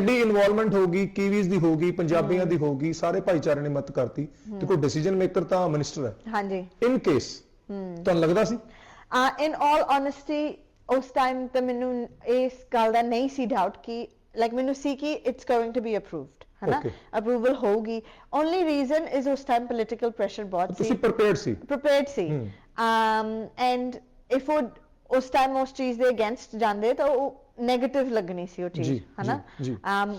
ਐਡੀ ਇਨਵੋਲਵਮੈਂਟ ਹੋਗੀ ਕੀਵੀਜ਼ ਦੀ ਹੋਗੀ ਪੰਜਾਬੀਆਂ ਦੀ ਹੋਗੀ ਸਾਰੇ ਭਾਈਚਾਰੇ ਨੇ ਮਤ ਕਰਤੀ। ਤੇ ਕੋਈ ਡਿਸੀਜਨ ਮੇਕਰ ਤਾਂ ਮਿਨਿਸਟਰ ਹੈ। ਹਾਂਜੀ। ਇਨ ਕੇਸ ਤੁਹਾਨੂੰ ਲੱਗਦਾ ਸੀ? ਇਨ ਆਲ ਓਨੈਸਟੀ ਉਸ ਟਾਈਮ ਤੇ ਮੈਨੂੰ ਇਸ ਗੱਲ ਦਾ ਨਹੀਂ ਸੀ ਡਾਊਟ ਕਿ ਲਾਈਕ ਮੈਨੂੰ ਸੀ ਕਿ it's going to be approved ਹਨਾ. ਅਪਰੂਵਲ ਹੋਊਗੀ। ਓਨਲੀ ਰੀਜ਼ਨ ਇਜ਼ ਉਸ ਟਾਈਮ ਪੋਲਿਟੀਕਲ ਪ੍ਰੈਸ਼ਰ ਬਹੁਤ ਸੀ। ਤੁਸੀਂ ਪ੍ਰਿਪੇਅਰਡ ਸੀ। Prepared ਸੀ। um and if ਉਹ ਉਸ ਟਾਈਮ ਉਸ ਚੀਜ਼ ਦੇ ਅਗੇਂਸਟ ਜਾਂਦੇ ਤਾਂ ਉਹ 네ਗੇਟਿਵ ਲੱਗਣੀ ਸੀ ਉਹ ਚੀਜ਼ ਜੀ, ਹਨਾ ਜੀ, ਜੀ। um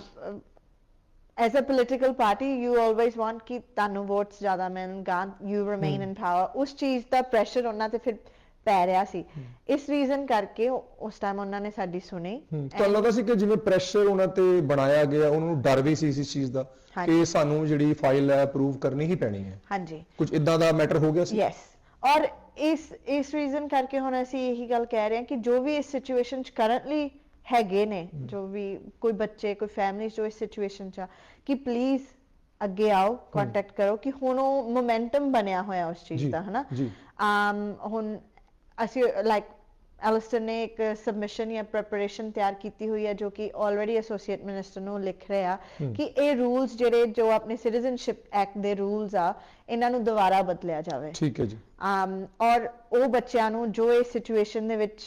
as a political party you always want ਕਿ ਤੁਹਾਨੂੰ ਵੋਟਸ ਜ਼ਿਆਦਾ ਮਿਲਣ ਗਾਂ ਯੂ ਰਿਮੇਨ ਇਨ ਪਾਵਰ ਉਸ ਚੀਜ਼ ਦਾ ਪ੍ਰੈਸ਼ਰ ਉਹਨਾਂ ਤੇ ਫਿਰ ਪੈ ਰਿਹਾ ਸੀ ਇਸ ਰੀਜ਼ਨ ਕਰਕੇ ਉਸ ਟਾਈਮ ਉਹਨਾਂ ਨੇ ਸਾਡੀ ਸੁਣੀ ਤੁਹਾਨੂੰ ਲੱਗਦਾ ਸੀ ਕਿ ਜਿਵੇਂ ਪ੍ਰੈਸ਼ਰ ਉਹਨਾਂ ਤੇ ਬਣਾਇਆ ਗਿਆ ਉਹਨਾਂ ਨੂੰ ਡਰ ਵੀ ਸੀ ਇਸ ਚੀਜ਼ ਦਾ। ਕਿ ਸਾਨੂੰ ਜਿਹੜੀ ਫਾਈਲ ਹੈ ਅਪਰੂਵ ਕਰਨੀ ਹੀ ਪੈਣੀ ਹੈ ਹਾਂਜੀ ਕੁਝ ਇਦਾਂ ਦਾ ਮੈਟਰ ਹੋ ਗਿਆ ਸੀ ਯੈਸ ਔਰ ਇਸ ਇਸ ਰੀਜ਼ਨ ਕਰਕੇ ਹੁਣ ਅਸੀਂ ਇਹੀ ਗੱਲ ਕਹਿ ਰਹੇ ਹਾਂ ਕਿ ਜੋ ਵੀ ਇਸ ਸਿਚੁਏਸ਼ਨ ਚ ਕਰੰਟਲੀ ਹੈਗੇ ਨੇ ਜੋ ਵੀ ਕੋਈ ਬੱਚੇ ਕੋਈ ਫੈਮਿਲੀਜ਼ ਜੋ ਇਸ ਸਿਚੁਏਸ਼ਨ ਚ ਆ ਕਿ ਪਲੀਜ਼ ਅੱਗੇ ਆਓ ਕੰਟੈਕਟ ਕਰੋ ਕਿ ਹੁਣ ਉਹ ਮੋਮੈਂਟਮ ਬਣਿਆ ਹੋਇਆ ਉਸ ਚੀਜ਼ ਦਾ ਹਨਾ? um ਹੁਣ ਅਸੀਂ ਲਾਈਕ ਐਲਿਸਟਰ ਨੇ ਇੱਕ ਸਬਮਿਸ਼ਨ ਜਾਂ ਪ੍ਰੈਪਰੇਸ਼ਨ ਤਿਆਰ ਕੀਤੀ ਹੋਈ ਹੈ ਜੋ ਕਿ ਆਲਰੇਡੀ ਐਸੋਸੀਏਟ ਮਿਨਿਸਟਰ ਨੂੰ ਲਿਖ ਰਹੇ ਆ ਕਿ ਇਹ ਰੂਲਸ ਜਿਹੜੇ ਜੋ ਆਪਣੇ ਸਿਟੀਜ਼ਨਸ਼ਿਪ ਐਕਟ ਦੇ ਰੂਲਸ ਆ ਇਹਨਾਂ ਨੂੰ ਦੁਬਾਰਾ ਬਦਲਿਆ ਜਾਵੇ ਠੀਕ ਹੈ ਜੀ um ਔਰ ਉਹ ਬੱਚਿਆਂ ਨੂੰ ਜੋ ਇਸ ਸਿਚੁਏਸ਼ਨ ਦੇ ਵਿੱਚ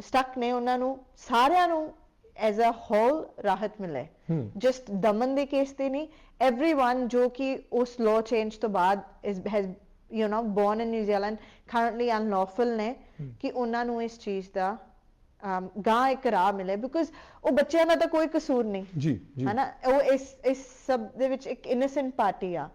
ਸਟਕ ਨੇ ਉਹਨਾਂ ਨੂੰ ਸਾਰਿਆਂ ਨੂੰ ਐਜ਼ ਅ ਹੋਲ ਰਾਹਤ ਮਿਲੇ ਹਮ। ਜਸਟ ਦਮਨ ਦੇ ਕੇਸ ਤੇ ਨਹੀਂ एवरीवन ਜੋ ਕਿ ਉਸ ਲਾਅ ਚੇਂਜ ਤੋਂ ਬਾਅਦ ਇਸ has you know born in New Zealand currently unlawful ਨੇ ਕਿ ਉਹਨਾਂ ਨੂੰ ਇਸ ਚੀਜ਼ ਦਾ ਗਾਂ ਇੱਕ ਰਾਹ ਮਿਲੇ ਬਿਕੋਜ਼ ਉਹ ਬੱਚਿਆਂ ਦਾ ਤਾਂ ਕੋਈ ਕਸੂਰ ਨਹੀਂ। ਜੀ ਜੀ। ਹਨਾ ਉਹ ਇਸ ਇਸ ਸਭ ਦੇ ਵਿੱਚ ਇੱਕ ਇਨੋਸੈਂਟ ਪਾਰਟੀ ਆ।